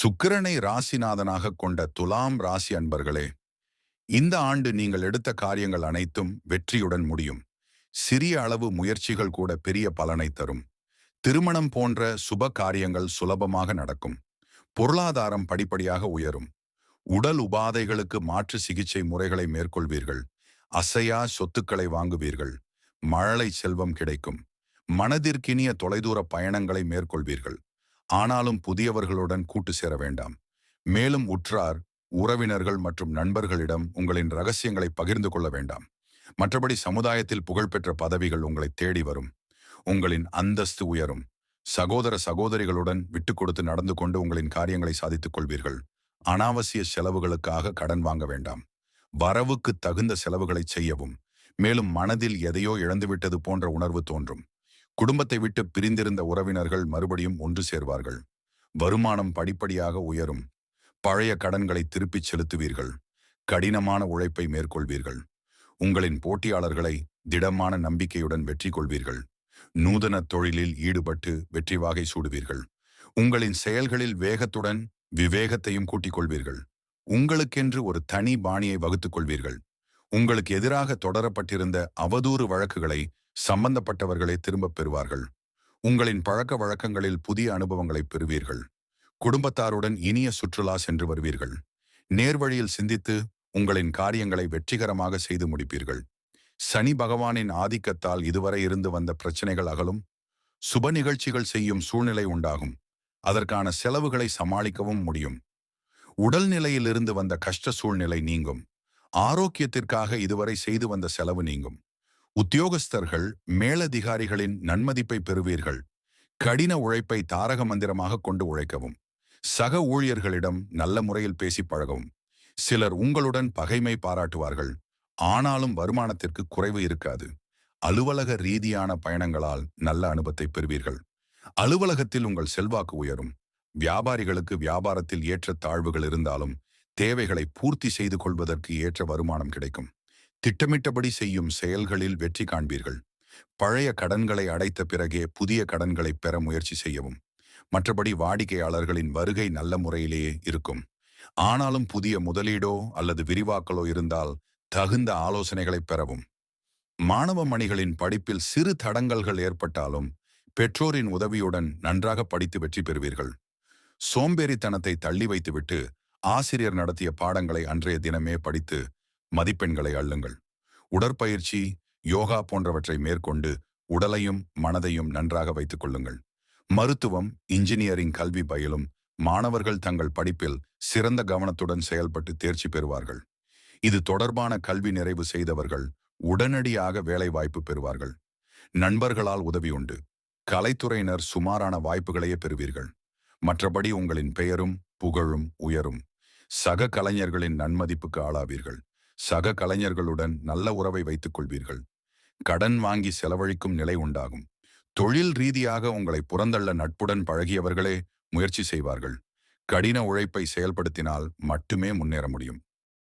சுக்கிரனை ராசிநாதனாக கொண்ட துலாம் ராசி அன்பர்களே இந்த ஆண்டு நீங்கள் எடுத்த காரியங்கள் அனைத்தும் வெற்றியுடன் முடியும். சிறிய அளவு முயற்சிகள் கூட பெரிய பலனை தரும். திருமணம் போன்ற சுப காரியங்கள் சுலபமாக நடக்கும். பொருளாதாரம் படிப்படியாக உயரும். உடல் உபாதைகளுக்கு மாற்று சிகிச்சை முறைகளை மேற்கொள்வீர்கள். அசையா சொத்துக்களை வாங்குவீர்கள். மழலை செல்வம் கிடைக்கும். மனதிற்கினிய தொலைதூர பயணங்களை மேற்கொள்வீர்கள். ஆனாலும் புதியவர்களுடன் கூட்டு சேர வேண்டாம். மேலும் உற்றார் உறவினர்கள் மற்றும் நண்பர்களிடம் உங்களின் ரகசியங்களை பகிர்ந்து கொள்ள வேண்டாம். மற்றபடி சமுதாயத்தில் புகழ்பெற்ற பதவிகள் உங்களை தேடி வரும். உங்களின் அந்தஸ்து உயரும். சகோதர சகோதரிகளுடன் விட்டு கொடுத்து நடந்து கொண்டு உங்களின் காரியங்களை சாதித்துக் கொள்வீர்கள். அனாவசிய செலவுகளுக்காக கடன் வாங்க வேண்டாம். வரவுக்கு தகுந்த செலவுகளை செய்யவும். மேலும் மனதில் எதையோ இழந்துவிட்டது போன்ற உணர்வு தோன்றும். குடும்பத்தை விட்டு பிரிந்திருந்த உறவினர்கள் மறுபடியும் ஒன்று சேர்வார்கள். வருமானம் படிப்படியாக உயரும். பழைய கடன்களை திருப்பிச் செலுத்துவீர்கள். கடினமான உழைப்பை மேற்கொள்வீர்கள். உங்களின் போட்டியாளர்களை திடமான நம்பிக்கையுடன் வெற்றி கொள்வீர்கள் நூதன தொழிலில் ஈடுபட்டு வெற்றி வாகை சூடுவீர்கள். உங்களின் செயல்களில் வேகத்துடன் விவேகத்தையும் கூட்டிக் கொள்வீர்கள் உங்களுக்கென்று ஒரு தனி பாணியை வகுத்துக் கொள்வீர்கள். உங்களுக்கு எதிராக தொடரப்பட்டிருந்த அவதூறு வழக்குகளை சம்பந்தப்பட்டவர்களை திரும்பப் பெறுவார்கள். உங்களின் பழக்க வழக்கங்களில் புதிய அனுபவங்களை பெறுவீர்கள். குடும்பத்தாருடன் இனிய சுற்றுலா சென்று வருவீர்கள். நேர்வழியில் சிந்தித்து உங்களின் காரியங்களை வெற்றிகரமாக செய்து முடிப்பீர்கள். சனி பகவானின் ஆதிக்கத்தால் இதுவரை இருந்து வந்த பிரச்சனைகள் அகலும். சுப நிகழ்ச்சிகள் செய்யும் சூழ்நிலை உண்டாகும். அதற்கான செலவுகளை சமாளிக்கவும் முடியும். உடல்நிலையிலிருந்து வந்த கஷ்ட சூழ்நிலை நீங்கும். ஆரோக்கியத்திற்காக இதுவரை செய்து வந்த செலவு நீங்கும். உத்தியோகஸ்தர்கள் மேலதிகாரிகளின் நன்மதிப்பை பெறுவீர்கள். கடின உழைப்பை தாரக மந்திரமாக கொண்டு உழைக்கவும். சக ஊழியர்களிடம் நல்ல முறையில் பேசி பழகவும். சிலர் உங்களுடன் பகைமை பாராட்டுவார்கள். ஆனாலும் வருமானத்திற்கு குறைவு இருக்காது. அலுவலக ரீதியான பயணங்களால் நல்ல அனுபவத்தை பெறுவீர்கள். அலுவலகத்தில் உங்கள் செல்வாக்கு உயரும். வியாபாரிகளுக்கு வியாபாரத்தில் ஏற்ற தாழ்வுகள் இருந்தாலும் தேவைகளை பூர்த்தி செய்து கொள்வதற்கு ஏற்ற வருமானம் கிடைக்கும். திட்டமிட்டபடி செய்யும் செயல்களில் வெற்றி காண்பீர்கள். பழைய கடன்களை அடைத்த பிறகே புதிய கடன்களை பெற முயற்சி செய்யவும். மற்றபடி வாடிக்கையாளர்களின் வருகை நல்ல முறையிலேயே இருக்கும். ஆனாலும் புதிய முதலீடோ அல்லது விரிவாக்கலோ இருந்தால் தகுந்த ஆலோசனைகளை பெறவும். மாணவ மணிகளின் படிப்பில் சிறு தடங்கல்கள் ஏற்பட்டாலும் பெற்றோரின் உதவியுடன் நன்றாக படித்து வெற்றி பெறுவீர்கள். சோம்பேறித்தனத்தை தள்ளி வைத்துவிட்டு ஆசிரியர் நடத்திய பாடங்களை அன்றைய தினமே படித்து மதிப்பெண்களை அள்ளுங்கள். உடற்பயிற்சி யோகா போன்றவற்றை மேற்கொண்டு உடலையும் மனதையும் நன்றாக வைத்துக் கொள்ளுங்கள். மருத்துவம் இன்ஜினியரிங் கல்வி பயிலும் மாணவர்கள் தங்கள் படிப்பில் சிறந்த கவனத்துடன் செயல்பட்டு தேர்ச்சி பெறுவார்கள். இது தொடர்பான கல்வி நிறைவு செய்தவர்கள் உடனடியாக வேலைவாய்ப்பு பெறுவார்கள். நண்பர்களால் உதவி உண்டு. கலைத்துறையினர் சுமாரான வாய்ப்புகளையே பெறுவீர்கள். மற்றபடி உங்களின் பெயரும் புகழும் உயரும். சக கலைஞர்களின் நன்மதிப்புக்கு ஆளாவீர்கள். சக கலைஞர்களுடன் நல்ல உறவை வைத்துக் கொள்வீர்கள். கடன் வாங்கி செலவழிக்கும் நிலை உண்டாகும். தொழில் ரீதியாக உங்களை புறந்தள்ள நட்புடன் பழகியவர்களே முயற்சி செய்வார்கள். கடின உழைப்பை செயல்படுத்தினால் மட்டுமே முன்னேற முடியும்.